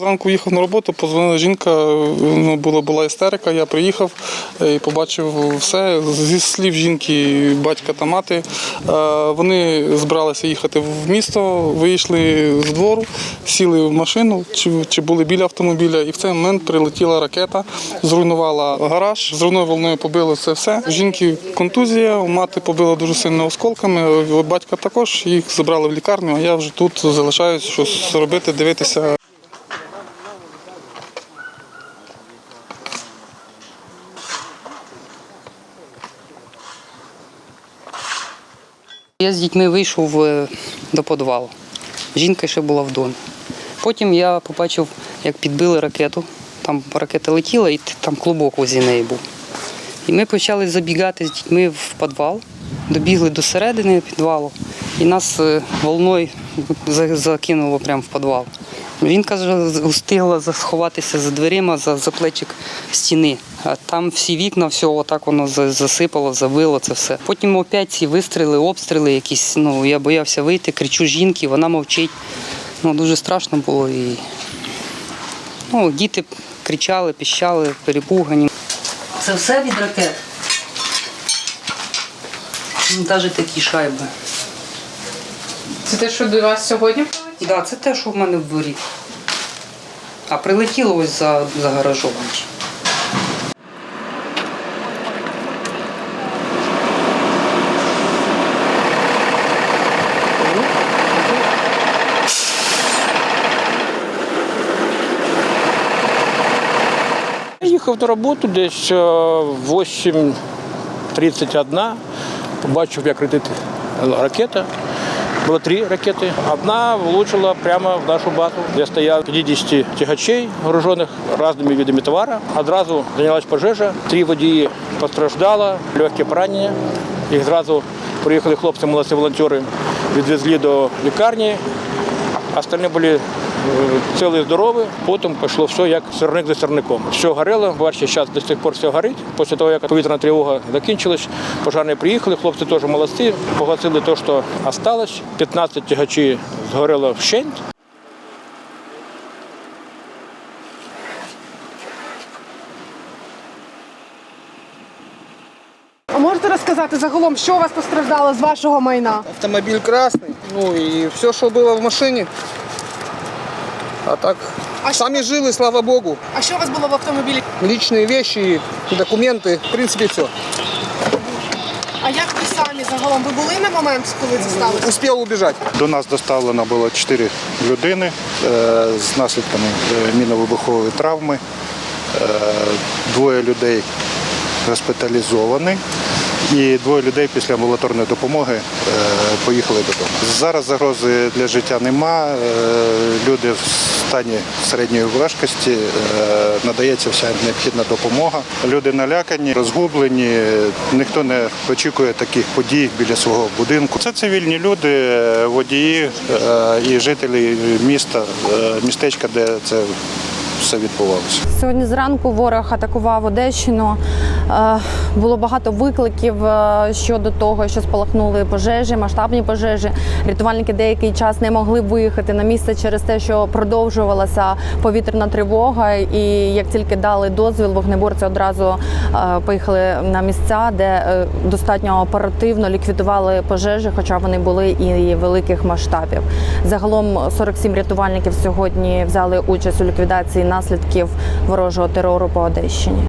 Зранку їхав на роботу, позвонила жінка, ну, була, була істерика, я приїхав е, і побачив все. Зі слів жінки, батька та мати, е, вони збиралися їхати в місто, вийшли з двору, сіли в машину чи, чи були біля автомобіля, і в цей момент прилетіла ракета, зруйнувала гараж, зруною волною побило це все. У жінки контузія, у мати побила дуже сильно осколками, батька також їх забрали в лікарню, а я вже тут залишаюсь щось робити, дивитися. Я з дітьми вийшов е, до підвалу. Жінка ще була в домі. Потім я побачив, як підбили ракету. Там ракета летіла і там клубок возі неї був. І ми почали забігати з дітьми в підвал, добігли до середини підвалу, і нас е, волною закинуло прямо в підвал. Жінка ж встигла сховатися за дверима, за, за плечик стіни. А там всі вікна, все отак воно засипало, завило це все. Потім опять ці вистріли, обстріли якісь. Ну я боявся вийти, кричу жінки, вона мовчить. Ну дуже страшно було і ну, діти кричали, піщали, перепугані. Це все від ракет. Навіть такі шайби. Це те, що до вас сьогодні? Так, да, це те, що в мене в дворі. А прилетіло ось за, за гаражом. Я їхав на роботу десь е, в 8.31, побачив, як летить ракета. Було три ракети. Одна влучила прямо в нашу базу, де стояв 50 тягачей, вооружених різними видами товару. Одразу зайнялась пожежа, три водії постраждало, легкі поранення. Їх зразу приїхали хлопці, молодці волонтери, відвезли до лікарні. Остальні були е, цілі здорові. Потім пішло все як сирник за сирником. Все горело, бачите, зараз до сих пор все горить. Після того, як повітряна тривога закінчилась, пожарні приїхали, хлопці теж молодці, погасили те, що залишилось. 15 тягачі згорело вщент. А можете розказати загалом, що у вас постраждало з вашого майна? Автомобиль красный, ну и все, что было в машине. А так, А сами жилы, слава богу. А що у вас було в автомобілі? Личные вещи, документы, в принципе, все. А як ви самі загалом? Ви були на момент, коли це сталося? Успел убежать. До нас доставлено було 4 людини е, з наслідками е, мінно-вибухової травми. Е, Двоє людей госпіталізовані і двоє людей після амбулаторної допомоги е, поїхали додому. Зараз загрози для життя нема. е, Люди в стані середньої важкості, е, надається вся необхідна допомога. Люди налякані, розгублені. Ніхто не очікує таких подій біля свого будинку. Це цивільні люди, е, водії е, і жителі міста, містечка, де це все відбувалося. Сьогодні зранку ворог атакував Одещину. Було багато викликів е, щодо того, що спалахнули пожежі, масштабні пожежі. Рятувальники деякий час не могли виїхати на місце через те, що продовжувалася повітряна тривога. І як тільки дали дозвіл, вогнеборці одразу е, поїхали на місця, де е, достатньо оперативно ліквідували пожежі, хоча вони були і великих масштабів. Загалом 47 рятувальників сьогодні взяли участь у ліквідації наслідків ворожого терору по Одещині.